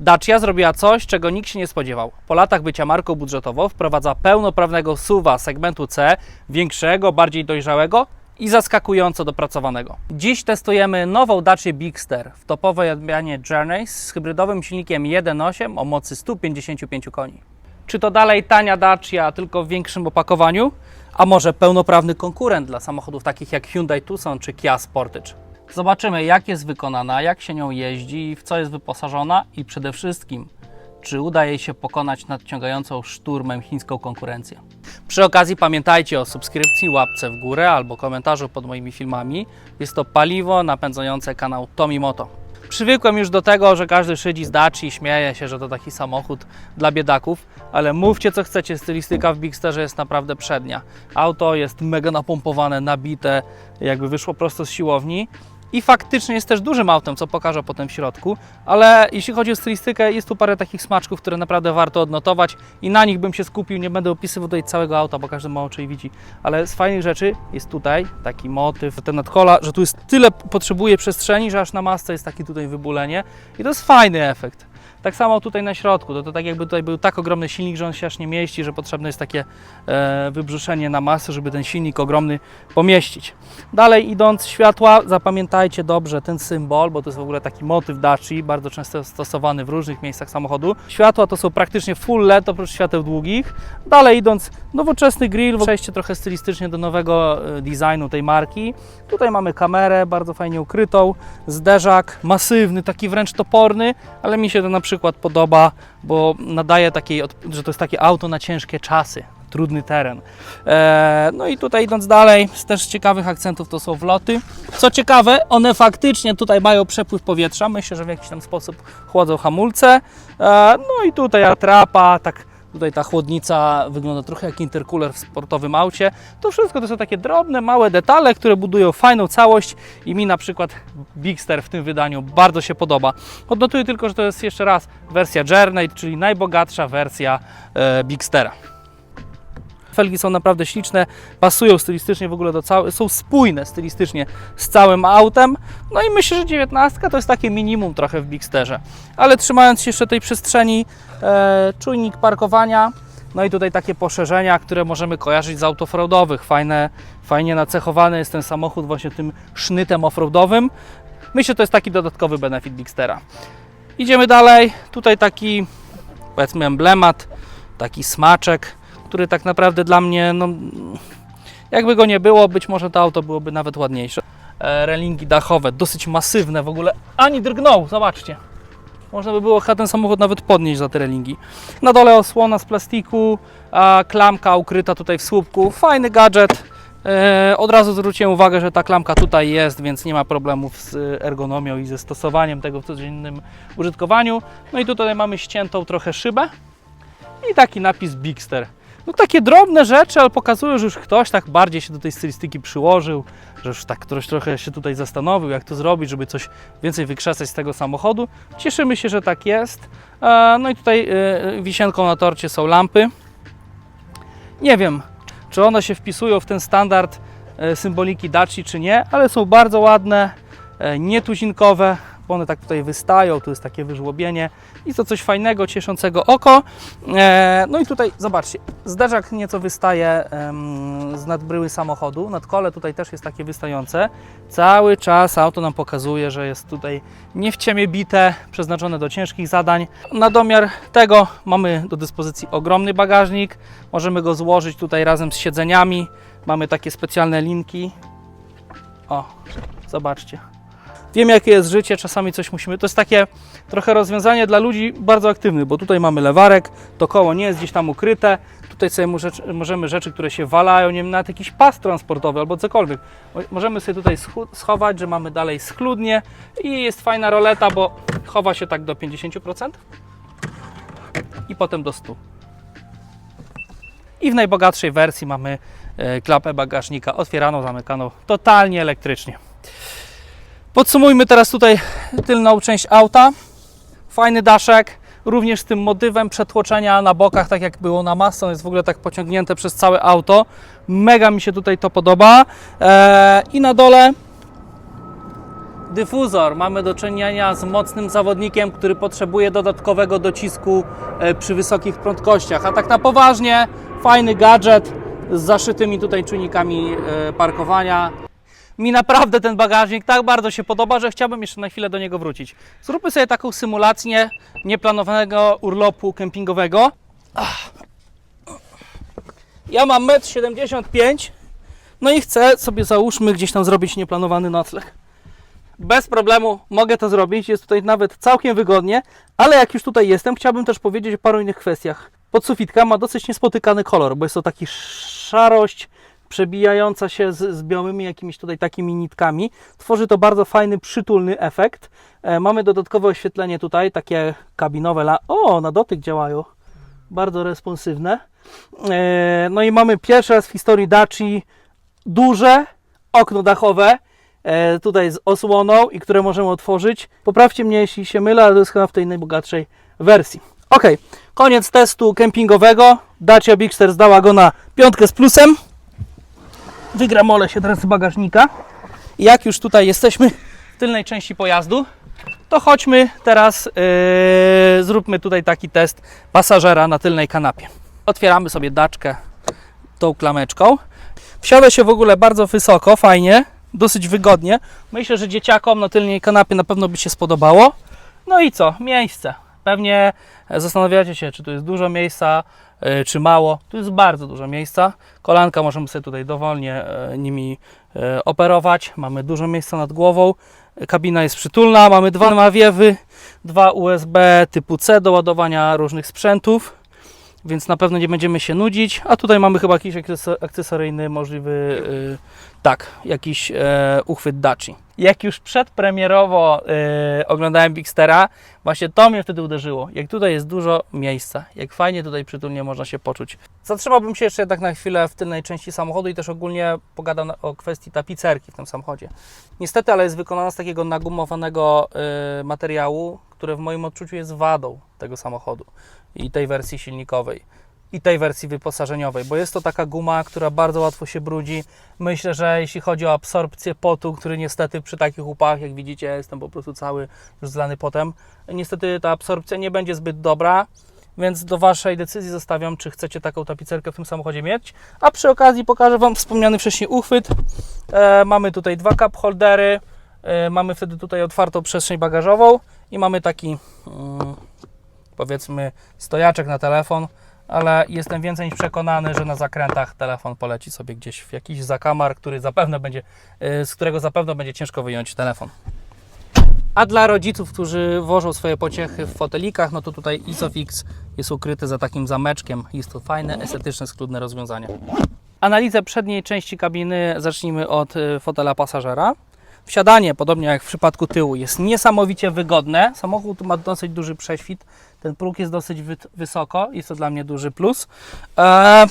Dacia zrobiła coś, czego nikt się nie spodziewał. Po latach bycia marką budżetową wprowadza pełnoprawnego SUVa segmentu C, większego, bardziej dojrzałego i zaskakująco dopracowanego. Dziś testujemy nową Dacia Bigster w topowej odmianie Journey z hybrydowym silnikiem 1.8 o mocy 155 koni. Czy to dalej tania Dacia, tylko w większym opakowaniu? A może pełnoprawny konkurent dla samochodów takich jak Hyundai Tucson czy Kia Sportage? Zobaczymy, jak jest wykonana, jak się nią jeździ, w co jest wyposażona i przede wszystkim, czy uda jej się pokonać nadciągającą szturmem chińską konkurencję. Przy okazji pamiętajcie o subskrypcji, łapce w górę albo komentarzu pod moimi filmami. Jest to paliwo napędzające kanał Tomimoto. Przywykłem już do tego, że każdy szydzi z Daci i śmieje się, że to taki samochód dla biedaków, ale mówcie co chcecie, stylistyka w Bigsterze jest naprawdę przednia. Auto jest mega napompowane, nabite, jakby wyszło prosto z siłowni. I faktycznie jest też dużym autem, co pokażę potem w środku, ale jeśli chodzi o stylistykę, jest tu parę takich smaczków, które naprawdę warto odnotować i na nich bym się skupił. Nie będę opisywał tutaj całego auta, bo każdy ma oczy i widzi, ale z fajnych rzeczy jest tutaj taki motyw, ten nadkola, że tu jest tyle potrzebuje przestrzeni, że aż na masce jest takie tutaj wybulenie i to jest fajny efekt. Tak samo tutaj na środku, to, to tak jakby tutaj był tak ogromny silnik, że on się aż nie mieści, że potrzebne jest takie e, wybrzuszenie na masę, żeby ten silnik ogromny pomieścić. Dalej idąc światła, zapamiętajcie dobrze ten symbol, bo to jest w ogóle taki motyw Daci, bardzo często stosowany w różnych miejscach samochodu. Światła to są praktycznie full LED oprócz świateł długich. Dalej idąc, nowoczesny grill, przejście trochę stylistycznie do nowego e, designu tej marki. Tutaj mamy kamerę bardzo fajnie ukrytą, zderzak masywny, taki wręcz toporny, ale mi się to na przykład podoba, bo nadaje takiej, że to jest takie auto na ciężkie czasy, trudny teren. Eee, no i tutaj idąc dalej, z też ciekawych akcentów to są wloty. Co ciekawe, one faktycznie tutaj mają przepływ powietrza, myślę, że w jakiś tam sposób chłodzą hamulce. Eee, no i tutaj atrapa, tak Tutaj ta chłodnica wygląda trochę jak intercooler w sportowym aucie. To wszystko to są takie drobne, małe detale, które budują fajną całość i mi na przykład Bigster w tym wydaniu bardzo się podoba. Odnotuję tylko, że to jest jeszcze raz wersja Journey, czyli najbogatsza wersja e, Bigstera. Felgi są naprawdę śliczne, pasują stylistycznie w ogóle do są spójne stylistycznie z całym autem. No i myślę, że 19 to jest takie minimum trochę w Bigsterze. Ale trzymając się jeszcze tej przestrzeni, e, czujnik parkowania, no i tutaj takie poszerzenia, które możemy kojarzyć z aut offroadowych. Fajne, fajnie nacechowany jest ten samochód właśnie tym sznytem offroadowym. Myślę, że to jest taki dodatkowy benefit Bigstera. Idziemy dalej. Tutaj taki powiedzmy emblemat, taki smaczek, który tak naprawdę dla mnie, no, jakby go nie było, być może to auto byłoby nawet ładniejsze. E, relingi dachowe, dosyć masywne w ogóle, ani drgnął, zobaczcie. Można by było ten samochód nawet podnieść za te relingi. Na dole osłona z plastiku, a klamka ukryta tutaj w słupku. Fajny gadżet. E, od razu zwróciłem uwagę, że ta klamka tutaj jest, więc nie ma problemów z ergonomią i ze stosowaniem tego w codziennym użytkowaniu. No i tutaj mamy ściętą trochę szybę i taki napis Bigster. No takie drobne rzeczy, ale pokazują, że już ktoś tak bardziej się do tej stylistyki przyłożył, że już tak ktoś trochę się tutaj zastanowił, jak to zrobić, żeby coś więcej wykrzesać z tego samochodu. Cieszymy się, że tak jest. E, No i tutaj e, wisienką na torcie są lampy. Nie wiem, czy one się wpisują w ten standard e, symboliki Daci, czy nie, ale są bardzo ładne, nietuzinkowe, one tak tutaj wystają, tu jest takie wyżłobienie i to coś fajnego, cieszącego oko. E, No i tutaj zobaczcie, zderzak nieco wystaje z nadbryły samochodu, nadkole tutaj też jest takie wystające. Cały czas auto nam pokazuje, że jest tutaj nie w ciemię bite, przeznaczone do ciężkich zadań. Na domiar tego mamy do dyspozycji ogromny bagażnik, możemy go złożyć tutaj razem z siedzeniami. Mamy takie specjalne linki. O, zobaczcie. Wiem, jakie jest życie, czasami coś musimy. To jest takie trochę rozwiązanie dla ludzi bardzo aktywnych, bo tutaj mamy lewarek, to koło nie jest gdzieś tam ukryte. Tutaj sobie może, możemy rzeczy, które się walają, nie wiem, nawet jakiś pas transportowy albo cokolwiek. Mo- Możemy sobie tutaj schować, że mamy dalej schludnie i jest fajna roleta, bo chowa się tak do 50% i potem do 100%. I w najbogatszej wersji mamy e, klapę bagażnika otwieraną, zamykaną totalnie elektrycznie. Podsumujmy teraz tutaj tylną część auta. Fajny daszek, również z tym motywem przetłoczenia na bokach, tak jak było na. On jest w ogóle tak pociągnięte przez całe auto. Mega mi się tutaj to podoba. Eee, I na dole dyfuzor. Mamy do czynienia z mocnym zawodnikiem, który potrzebuje dodatkowego docisku e, przy wysokich prędkościach. A tak na poważnie, fajny gadżet z zaszytymi tutaj czujnikami e, parkowania. Mi naprawdę ten bagażnik tak bardzo się podoba, że chciałbym jeszcze na chwilę do niego wrócić. Zróbmy sobie taką symulację nieplanowanego urlopu kempingowego. Ach. Ja mam 1,75 m, no i chcę sobie załóżmy gdzieś tam zrobić nieplanowany nocleg. Bez problemu mogę to zrobić, jest tutaj nawet całkiem wygodnie, ale jak już tutaj jestem, chciałbym też powiedzieć o paru innych kwestiach. Podsufitka ma dosyć niespotykany kolor, bo jest to taki szarość przebijająca się z, z białymi jakimiś tutaj takimi nitkami. Tworzy to bardzo fajny, przytulny efekt. E, mamy dodatkowe oświetlenie tutaj, takie kabinowe. La- o, na dotyk działają. Bardzo responsywne. E, no i mamy pierwszy raz w historii Daci duże okno dachowe, e, tutaj z osłoną i które możemy otworzyć. Poprawcie mnie, jeśli się mylę, ale to jest chyba w tej najbogatszej wersji. Ok, koniec testu kempingowego. Dacia Bigster zdała go na piątkę z plusem. Wygramolę się teraz z bagażnika. Jak już tutaj jesteśmy w tylnej części pojazdu, to chodźmy teraz, yy, zróbmy tutaj taki test pasażera na tylnej kanapie. Otwieramy sobie daczkę tą klameczką. Wsiada się w ogóle bardzo wysoko, fajnie, dosyć wygodnie. Myślę, że dzieciakom na tylnej kanapie na pewno by się spodobało. No i co? Miejsce. Pewnie zastanawiacie się, czy tu jest dużo miejsca, e, czy mało. Tu jest bardzo dużo miejsca. Kolanka możemy sobie tutaj dowolnie e, nimi e, operować. Mamy dużo miejsca nad głową. Kabina jest przytulna. Mamy dwa nawiewy, dwa USB typu C do ładowania różnych sprzętów więc na pewno nie będziemy się nudzić. A tutaj mamy chyba jakiś akceso- akcesoryjny, możliwy, yy, tak, jakiś e, uchwyt Daci. Jak już przedpremierowo yy, oglądałem Bigstera, właśnie to mnie wtedy uderzyło. Jak tutaj jest dużo miejsca, jak fajnie tutaj przytulnie można się poczuć. Zatrzymałbym się jeszcze jednak na chwilę w tylnej części samochodu i też ogólnie pogadam o kwestii tapicerki w tym samochodzie. Niestety, ale jest wykonana z takiego nagumowanego yy, materiału, które w moim odczuciu jest wadą tego samochodu i tej wersji silnikowej i tej wersji wyposażeniowej, bo jest to taka guma, która bardzo łatwo się brudzi. Myślę, że jeśli chodzi o absorpcję potu, który niestety przy takich upach, jak widzicie, jestem po prostu cały już zlany potem, niestety ta absorpcja nie będzie zbyt dobra, więc do Waszej decyzji zostawiam, czy chcecie taką tapicerkę w tym samochodzie mieć. A przy okazji pokażę Wam wspomniany wcześniej uchwyt. E, mamy tutaj dwa cup holdery, e, mamy wtedy tutaj otwartą przestrzeń bagażową i mamy taki mm, powiedzmy stojaczek na telefon, ale jestem więcej niż przekonany, że na zakrętach telefon poleci sobie gdzieś w jakiś zakamar, który zapewne będzie, y, z którego zapewne będzie ciężko wyjąć telefon. A dla rodziców, którzy wożą swoje pociechy w fotelikach, no to tutaj Isofix jest ukryty za takim zameczkiem. Jest to fajne, estetyczne, schludne rozwiązanie. Analizę przedniej części kabiny zacznijmy od y, fotela pasażera. Wsiadanie, podobnie jak w przypadku tyłu, jest niesamowicie wygodne. Samochód ma dosyć duży prześwit. Ten próg jest dosyć wy- wysoko, jest to dla mnie duży plus. Eee,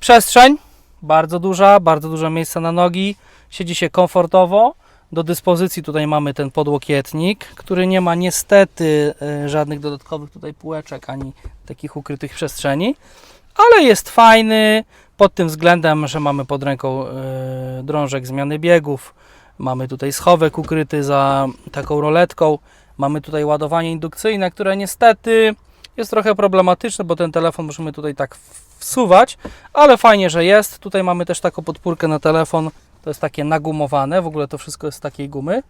przestrzeń bardzo duża, bardzo dużo miejsca na nogi. Siedzi się komfortowo. Do dyspozycji tutaj mamy ten podłokietnik, który nie ma niestety e, żadnych dodatkowych tutaj półeczek ani takich ukrytych przestrzeni, ale jest fajny pod tym względem, że mamy pod ręką e, drążek zmiany biegów, mamy tutaj schowek ukryty za taką roletką, mamy tutaj ładowanie indukcyjne, które niestety jest trochę problematyczne, bo ten telefon możemy tutaj tak wsuwać, ale fajnie, że jest. Tutaj mamy też taką podpórkę na telefon, to jest takie nagumowane, w ogóle to wszystko jest z takiej gumy.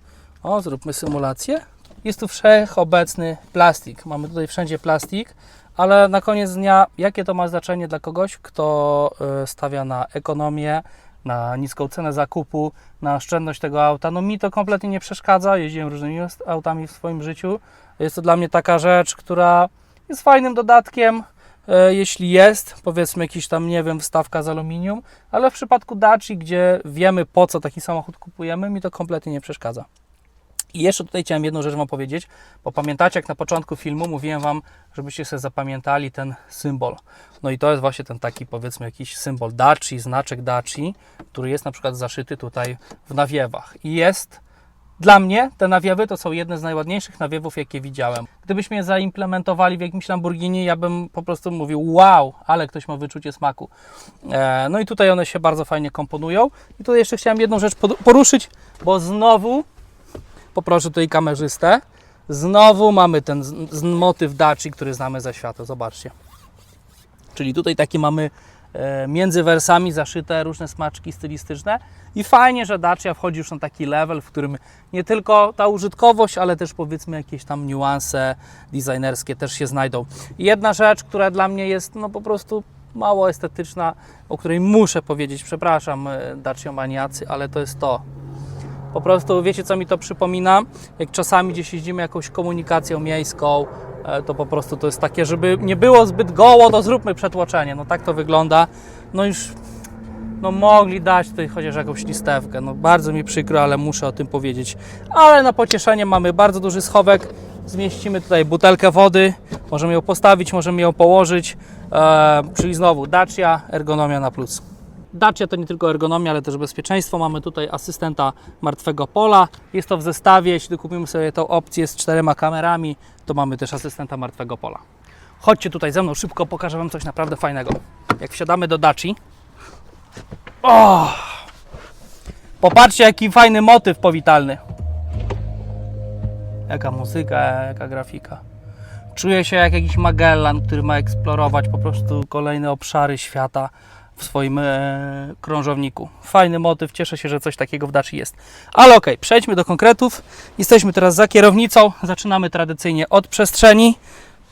O, zróbmy symulację. Jest tu wszechobecny plastik. Mamy tutaj wszędzie plastik, ale na koniec dnia, jakie to ma znaczenie dla kogoś, kto y, stawia na ekonomię, na niską cenę zakupu, na oszczędność tego auta? No mi to kompletnie nie przeszkadza. Jeździłem różnymi autami w swoim życiu. Jest to dla mnie taka rzecz, która jest fajnym dodatkiem, e, jeśli jest, powiedzmy jakiś tam, nie wiem, wstawka z aluminium, ale w przypadku Daci, gdzie wiemy po co taki samochód kupujemy, mi to kompletnie nie przeszkadza. I jeszcze tutaj chciałem jedną rzecz Wam powiedzieć, bo pamiętacie, jak na początku filmu mówiłem Wam, żebyście sobie zapamiętali ten symbol. No i to jest właśnie ten taki, powiedzmy, jakiś symbol Daci, znaczek Daci, który jest na przykład zaszyty tutaj w nawiewach. I jest dla mnie te nawiewy to są jedne z najładniejszych nawiewów, jakie widziałem. Gdybyśmy je zaimplementowali w jakimś Lamborghini, ja bym po prostu mówił, wow, ale ktoś ma wyczucie smaku. E, no i tutaj one się bardzo fajnie komponują. I tutaj jeszcze chciałem jedną rzecz poruszyć, bo znowu Poproszę tutaj kamerzystę. Znowu mamy ten motyw Daci, który znamy ze świata. Zobaczcie. Czyli tutaj takie mamy e, między wersami zaszyte różne smaczki stylistyczne i fajnie, że Dacia wchodzi już na taki level, w którym nie tylko ta użytkowość, ale też powiedzmy jakieś tam niuanse designerskie też się znajdą. I jedna rzecz, która dla mnie jest no po prostu mało estetyczna, o której muszę powiedzieć, przepraszam e, Dacia maniacy, ale to jest to. Po prostu wiecie, co mi to przypomina? Jak czasami gdzieś jeździmy jakąś komunikacją miejską, e, to po prostu to jest takie, żeby nie było zbyt goło, to zróbmy przetłoczenie. No tak to wygląda. No już no mogli dać tutaj chociaż jakąś listewkę. No bardzo mi przykro, ale muszę o tym powiedzieć. Ale na pocieszenie mamy bardzo duży schowek. Zmieścimy tutaj butelkę wody. Możemy ją postawić, możemy ją położyć. E, czyli znowu Dacia, ergonomia na plus. Dacia to nie tylko ergonomia, ale też bezpieczeństwo. Mamy tutaj asystenta martwego pola. Jest to w zestawie. Jeśli dokupimy sobie tą opcję z czterema kamerami, to mamy też asystenta martwego pola. Chodźcie tutaj ze mną szybko, pokażę Wam coś naprawdę fajnego. Jak wsiadamy do Daci. Popatrzcie, jaki fajny motyw powitalny. Jaka muzyka, jaka grafika. Czuję się jak jakiś Magellan, który ma eksplorować po prostu kolejne obszary świata w swoim e, krążowniku. Fajny motyw, cieszę się, że coś takiego w Daci jest. Ale okej, przejdźmy do konkretów. Jesteśmy teraz za kierownicą. Zaczynamy tradycyjnie od przestrzeni.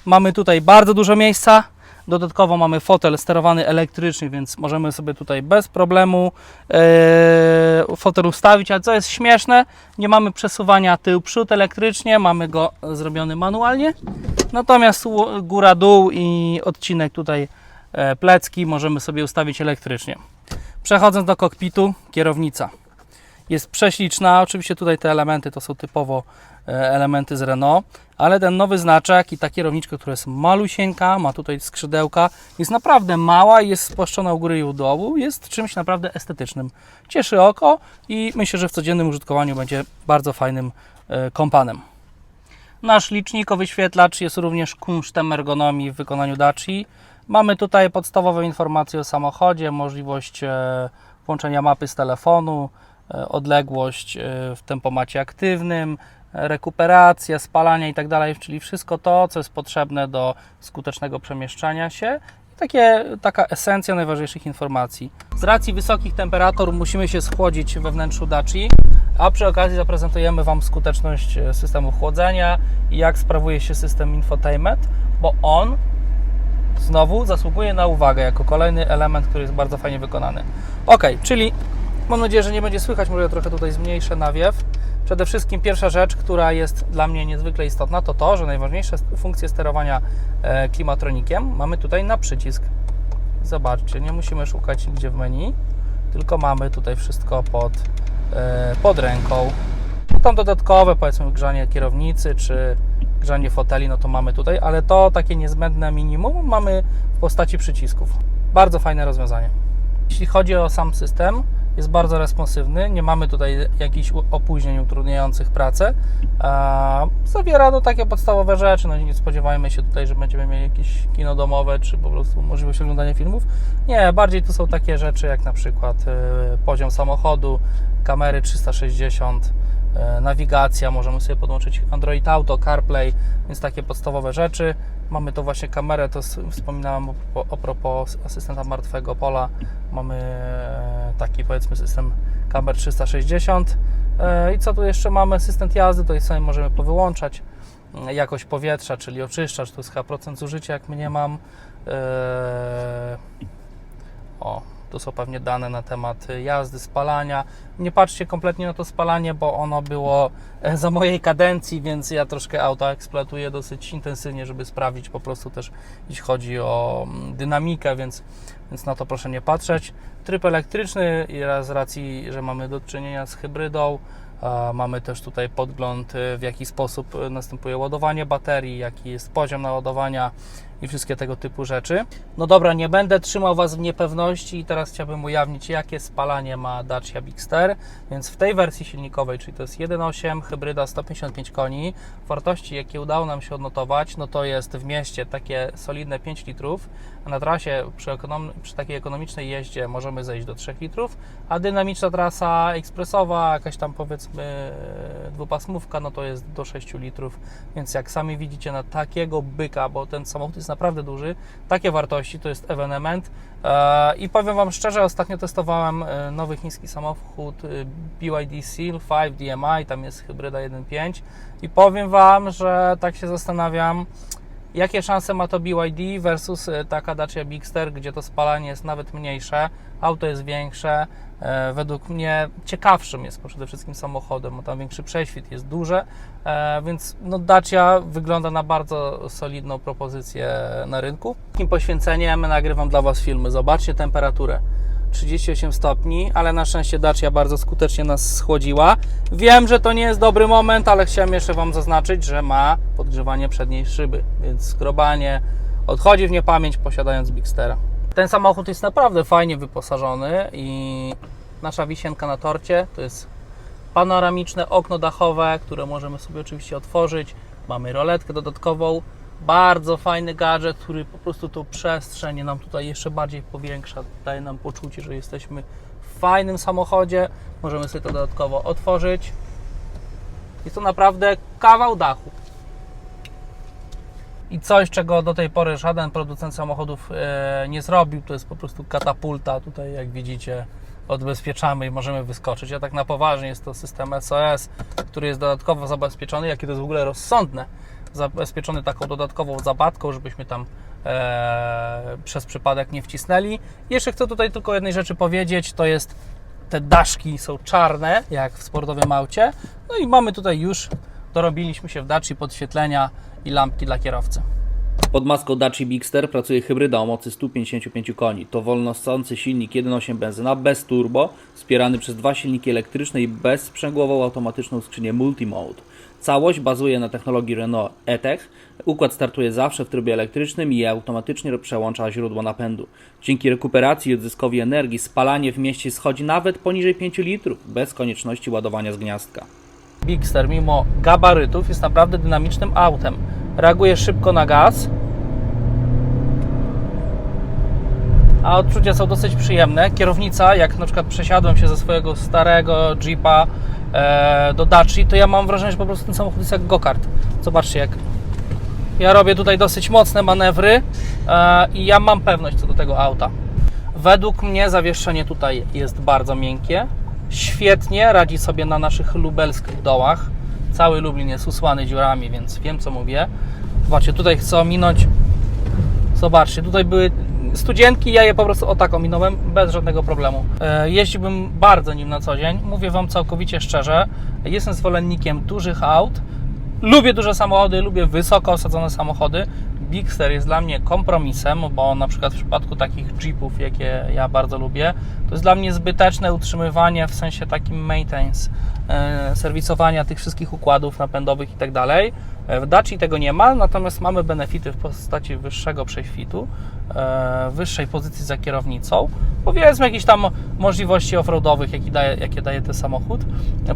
Mamy tutaj bardzo dużo miejsca. Dodatkowo mamy fotel sterowany elektrycznie, więc możemy sobie tutaj bez problemu e, fotel ustawić. A co jest śmieszne, nie mamy przesuwania tył-przód elektrycznie, mamy go zrobiony manualnie. Natomiast ł- góra-dół i odcinek tutaj plecki możemy sobie ustawić elektrycznie. Przechodząc do kokpitu, kierownica jest prześliczna. Oczywiście tutaj te elementy to są typowo e, elementy z Renault, ale ten nowy znaczek i ta kierowniczka, która jest malusieńka, ma tutaj skrzydełka, jest naprawdę mała jest spłaszczona u góry i u dołu, jest czymś naprawdę estetycznym. Cieszy oko i myślę, że w codziennym użytkowaniu będzie bardzo fajnym e, kompanem. Nasz licznikowy wyświetlacz jest również kunsztem ergonomii w wykonaniu Daci. Mamy tutaj podstawowe informacje o samochodzie, możliwość e, włączenia mapy z telefonu, e, odległość e, w tempomacie aktywnym, rekuperacja, spalania itd., czyli wszystko to, co jest potrzebne do skutecznego przemieszczania się. Takie, taka esencja najważniejszych informacji. Z racji wysokich temperatur musimy się schłodzić we wnętrzu Daci, a przy okazji zaprezentujemy Wam skuteczność systemu chłodzenia i jak sprawuje się system infotainment, bo on znowu zasługuje na uwagę jako kolejny element, który jest bardzo fajnie wykonany. Ok, czyli mam nadzieję, że nie będzie słychać, może ja trochę tutaj zmniejszę nawiew. Przede wszystkim pierwsza rzecz, która jest dla mnie niezwykle istotna, to to, że najważniejsze funkcje sterowania e, klimatronikiem mamy tutaj na przycisk. Zobaczcie, nie musimy szukać nigdzie w menu, tylko mamy tutaj wszystko pod, e, pod ręką. Tam dodatkowe, powiedzmy, grzanie kierownicy czy grzanie foteli, no to mamy tutaj, ale to takie niezbędne minimum mamy w postaci przycisków. Bardzo fajne rozwiązanie. Jeśli chodzi o sam system, jest bardzo responsywny, nie mamy tutaj jakichś opóźnień utrudniających pracę. Zawiera no, takie podstawowe rzeczy, no nie spodziewajmy się tutaj, że będziemy mieli jakieś kino domowe, czy po prostu możliwość oglądania filmów. Nie, bardziej tu są takie rzeczy jak na przykład e, poziom samochodu, kamery 360, e, nawigacja, możemy sobie podłączyć Android Auto, CarPlay, więc takie podstawowe rzeczy. Mamy to właśnie kamerę, to wspominałem o, propos asystenta martwego pola. Mamy e, taki powiedzmy system kamer 360. E, I co tu jeszcze mamy? Asystent jazdy, tutaj sobie możemy powyłączać e, jakość powietrza, czyli oczyszczacz, to jest chyba procent zużycia, jak mnie mam. E, O, tu są pewnie dane na temat jazdy, spalania. Nie patrzcie kompletnie na to spalanie, bo ono było e, za mojej kadencji, więc ja troszkę auto eksploatuję dosyć intensywnie, żeby sprawdzić po prostu też, jeśli chodzi o mm, dynamikę, więc, więc na to proszę nie patrzeć. Tryb elektryczny z racji, że mamy do czynienia z hybrydą, mamy też tutaj podgląd, e, w jaki sposób e, następuje ładowanie baterii, jaki jest poziom naładowania, i wszystkie tego typu rzeczy. No dobra, nie będę trzymał Was w niepewności i teraz chciałbym ujawnić, jakie spalanie ma Dacia Bigster. Więc w tej wersji silnikowej, czyli to jest 1.8 hybryda 155 koni, wartości, jakie udało nam się odnotować, no to jest w mieście takie solidne 5 litrów, a na trasie przy, ekonom- przy takiej ekonomicznej jeździe możemy zejść do 3 litrów, a dynamiczna trasa ekspresowa, jakaś tam powiedzmy dwupasmówka, no to jest do 6 litrów, więc jak sami widzicie na takiego byka, bo ten samochód jest naprawdę duży, takie wartości to jest ewenement. E, i powiem Wam szczerze, ostatnio testowałem e, nowy chiński samochód e, BYD Seal 5 DMI, tam jest hybryda 1.5 i powiem Wam, że tak się zastanawiam, jakie szanse ma to BYD versus e, taka Dacia Bigster, gdzie to spalanie jest nawet mniejsze, auto jest większe, e, według mnie ciekawszym jest przede wszystkim samochodem, bo tam większy prześwit, jest duże, e, więc no Dacia wygląda na bardzo solidną propozycję na rynku. Takim poświęceniem nagrywam dla Was filmy. Zobaczcie temperaturę. 38 stopni, ale na szczęście Dacia bardzo skutecznie nas schłodziła. Wiem, że to nie jest dobry moment, ale chciałem jeszcze Wam zaznaczyć, że ma podgrzewanie przedniej szyby, więc skrobanie odchodzi w niepamięć posiadając Bigstera. Ten samochód jest naprawdę fajnie wyposażony i nasza wisienka na torcie to jest panoramiczne okno dachowe, które możemy sobie oczywiście otworzyć. Mamy roletkę dodatkową. Bardzo fajny gadżet, który po prostu tą przestrzeń nam tutaj jeszcze bardziej powiększa. Daje nam poczucie, że jesteśmy w fajnym samochodzie. Możemy sobie to dodatkowo otworzyć. Jest to naprawdę kawał dachu. I coś, czego do tej pory żaden producent samochodów e, nie zrobił, to jest po prostu katapulta. Tutaj, jak widzicie, odbezpieczamy i możemy wyskoczyć. A tak na poważnie jest to system SOS, który jest dodatkowo zabezpieczony. Jakie to jest w ogóle rozsądne. Zabezpieczony taką dodatkową zabatką, żebyśmy tam e, przez przypadek nie wcisnęli. Jeszcze chcę tutaj tylko jednej rzeczy powiedzieć, to jest te daszki są czarne, jak w sportowym aucie. No i mamy tutaj już, dorobiliśmy się w Daci podświetlenia i lampki dla kierowcy. Pod maską Dacia Bigster pracuje hybryda o mocy 155 koni. To wolnosący silnik 1.8 benzyna bez turbo, wspierany przez dwa silniki elektryczne i bezsprzęgłową automatyczną skrzynię Multimode. Całość bazuje na technologii Renault E-Tech. Układ startuje zawsze w trybie elektrycznym i automatycznie przełącza źródło napędu. Dzięki rekuperacji i odzyskowi energii spalanie w mieście schodzi nawet poniżej 5 litrów, bez konieczności ładowania z gniazdka. Bigster, mimo gabarytów, jest naprawdę dynamicznym autem. Reaguje szybko na gaz, a odczucia są dosyć przyjemne. Kierownica, jak na przykład przesiadłem się ze swojego starego Jeepa do Daci, to ja mam wrażenie, że po prostu ten samochód jest jak go-kart. Zobaczcie, jak ja robię tutaj dosyć mocne manewry e, i ja mam pewność co do tego auta. Według mnie zawieszenie tutaj jest bardzo miękkie. Świetnie radzi sobie na naszych lubelskich dołach. Cały Lublin jest usłany dziurami, więc wiem co mówię. Zobaczcie, tutaj chcę ominąć. Zobaczcie, tutaj były studzienki, ja je po prostu o tak ominąłem bez żadnego problemu. E, Jeździłbym bardzo nim na co dzień. Mówię Wam całkowicie szczerze. Jestem zwolennikiem dużych aut. Lubię duże samochody, lubię wysoko osadzone samochody. Bigster jest dla mnie kompromisem, bo na przykład w przypadku takich Jeepów, jakie ja bardzo lubię, to jest dla mnie zbyteczne utrzymywanie w sensie takim maintenance, e, serwisowania tych wszystkich układów napędowych i tak dalej. E, W Daci tego nie ma, natomiast mamy benefity w postaci wyższego prześwitu, e, wyższej pozycji za kierownicą, powiedzmy jakichś tam możliwości offroadowych, jakie daje, jakie daje ten samochód,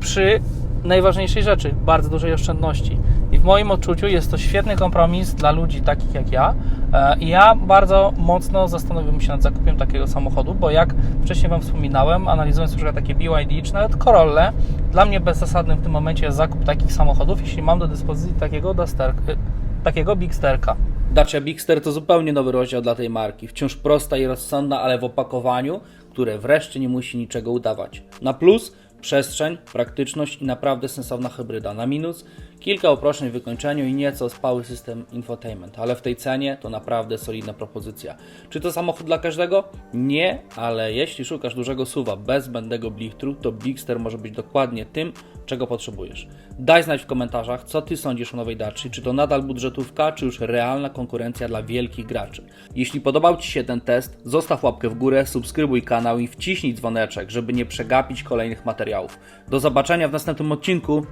przy najważniejszej rzeczy, bardzo dużej oszczędności. W moim odczuciu jest to świetny kompromis dla ludzi takich jak ja. E, I ja bardzo mocno zastanowiłem się nad zakupem takiego samochodu, bo jak wcześniej Wam wspominałem, analizując na przykład takie BYD czy nawet Corolle, dla mnie bezzasadnym w tym momencie jest zakup takich samochodów, jeśli mam do dyspozycji takiego, Duster, y, takiego Bigsterka. Dacia Bigster to zupełnie nowy rozdział dla tej marki. Wciąż prosta i rozsądna, ale w opakowaniu, które wreszcie nie musi niczego udawać. Na plus przestrzeń, praktyczność i naprawdę sensowna hybryda. Na minus kilka uproszczeń w wykończeniu i nieco spały system infotainment, ale w tej cenie to naprawdę solidna propozycja. Czy to samochód dla każdego? Nie, ale jeśli szukasz dużego suwa bez zbędnego blichtru, to Bigster może być dokładnie tym, czego potrzebujesz. Daj znać w komentarzach, co Ty sądzisz o nowej Daci, czy to nadal budżetówka, czy już realna konkurencja dla wielkich graczy. Jeśli podobał Ci się ten test, zostaw łapkę w górę, subskrybuj kanał i wciśnij dzwoneczek, żeby nie przegapić kolejnych materiałów. Do zobaczenia w następnym odcinku.